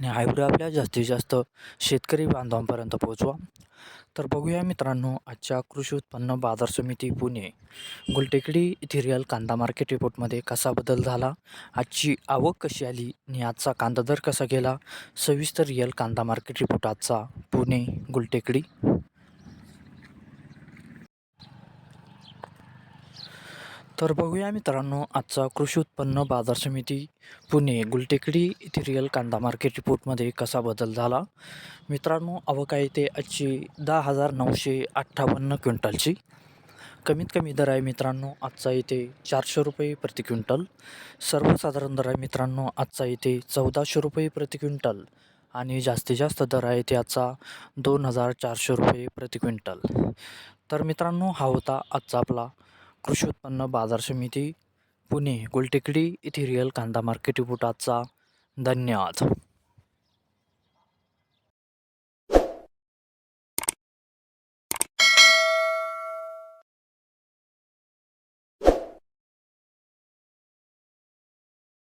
आणि हायब्रिड आपल्या जास्तीत जास्त शेतकरी बांधवांपर्यंत पोहोचवा. तर बघूया मित्रांनो आजच्या कृषी उत्पन्न बाजार समिती पुणे गुलटेकडी इथे रिअल कांदा मार्केट रिपोर्टमध्ये कसा बदल झाला? आजची आवक कशी आली आणि आजचा कांदा दर कसा गेला? सविस्तर रिअल कांदा मार्केट रिपोर्ट आजचा पुणे गुलटेकडी. तर बघूया मित्रांनो आजचा कृषी उत्पन्न बाजार समिती पुणे गुलटेकडी इथेरियल रिअल कांदा मार्केट रिपोर्टमध्ये कसा बदल झाला? मित्रांनो आवक आहे ते आजची दहा हजार नऊशे अठ्ठावन्न क्विंटलची. कमीत कमी दर आहे मित्रांनो आजचा इथे चारशे रुपये प्रति क्विंटल. सर्वसाधारण दर आहे मित्रांनो आजचा इथे चौदाशे रुपये प्रति क्विंटल. आणि जास्तीत जास्त दर आहे ते आजचा दोन हजार चारशे रुपये प्रति क्विंटल. तर मित्रांनो हा होता आजचा आपला कृषी उत्पन्न बाजार समिती पुणे गुलटेकडी येथे रिअल कांदा मार्केट रिपोर्ट धन्यवाद.